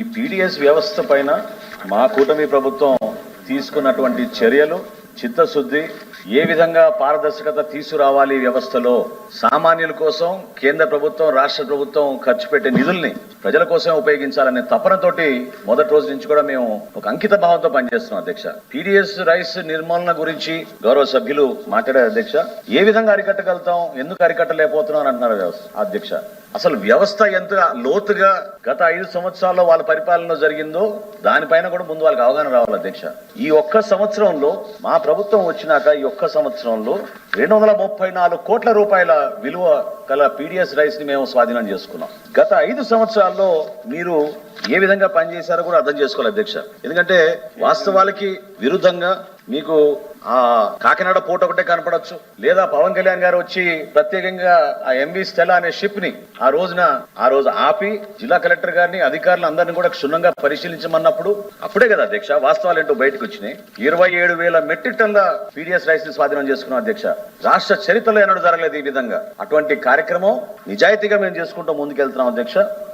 ఈ పీడిఎస్ వ్యవస్థ పైన మా కూటమి ప్రభుత్వం తీసుకున్నటువంటి చర్యలు చిత్తశుద్ధి ఏ విధంగా పారదర్శకత తీసుకురావాలి వ్యవస్థలో సామాన్యుల కోసం కేంద్ర ప్రభుత్వం రాష్ట్ర ప్రభుత్వం ఖర్చు పెట్టే నిధుల్ని ప్రజల కోసం ఉపయోగించాలనే తపనతోటి మొదటి రోజు నుంచి కూడా మేము ఒక అంకిత భావంతో పనిచేస్తున్నాం అధ్యక్ష. పీడిఎస్ రైస్ నిర్మూలన గురించి గౌరవ సభ్యులు మాట్లాడారు అధ్యక్ష. ఏ విధంగా అరికట్టగలుగుతాం ఎందుకు అరికట్టలేకపోతున్నాం అని అంటున్నారు వ్యవస్థ అధ్యక్ష. అసలు వ్యవస్థ ఎంత లోతుగా గత ఐదు సంవత్సరాల్లో వాళ్ళ పరిపాలనలో జరిగిందో దానిపైన కూడా ముందు వాళ్ళకి అవగాహన రావాలి అధ్యక్ష. ఈ ఒక్క సంవత్సరంలో మా ప్రభుత్వం వచ్చినాక ఈ ఒక్క సంవత్సరంలో రెండు వందల ముప్పై నాలుగు కోట్ల రూపాయల విలువ గల పీడిఎస్ రైస్ని మేము స్వాధీనం చేసుకున్నాం. గత ఐదు సంవత్సరాల్లో మీరు ఏ విధంగా పనిచేశారో కూడా అర్థం చేసుకోవాలి అధ్యక్ష. ఎందుకంటే వాస్తవాలకి విరుద్ధంగా మీకు ఆ కాకినాడ పోట ఒకటే కనపడచ్చు. లేదా పవన్ కళ్యాణ్ గారు వచ్చి ప్రత్యేకంగా ఆ ఎంవి స్టెలా అనే షిప్ని ఆ రోజున ఆ రోజు ఆపి జిల్లా కలెక్టర్ గారిని అధికారులు అందరినీ కూడా క్షుణ్ణంగా పరిశీలించమన్నప్పుడు అప్పుడే కదా అధ్యక్ష వాస్తవాలు ఏంటో బయటకు వచ్చినాయి. ఇరవై ఏడు వేల మెట్రిక్ టన్ల పీడిఎస్ రైస్ని స్వాధీనం చేసుకున్నాం అధ్యక్ష. రాష్ట్ర చరిత్రలో ఎన్నడూ జరగలేదు ఈ విధంగా. అటువంటి కార్యక్రమం నిజాయితీగా మేము చేసుకుంటూ ముందుకెళ్తున్నాం అధ్యక్ష.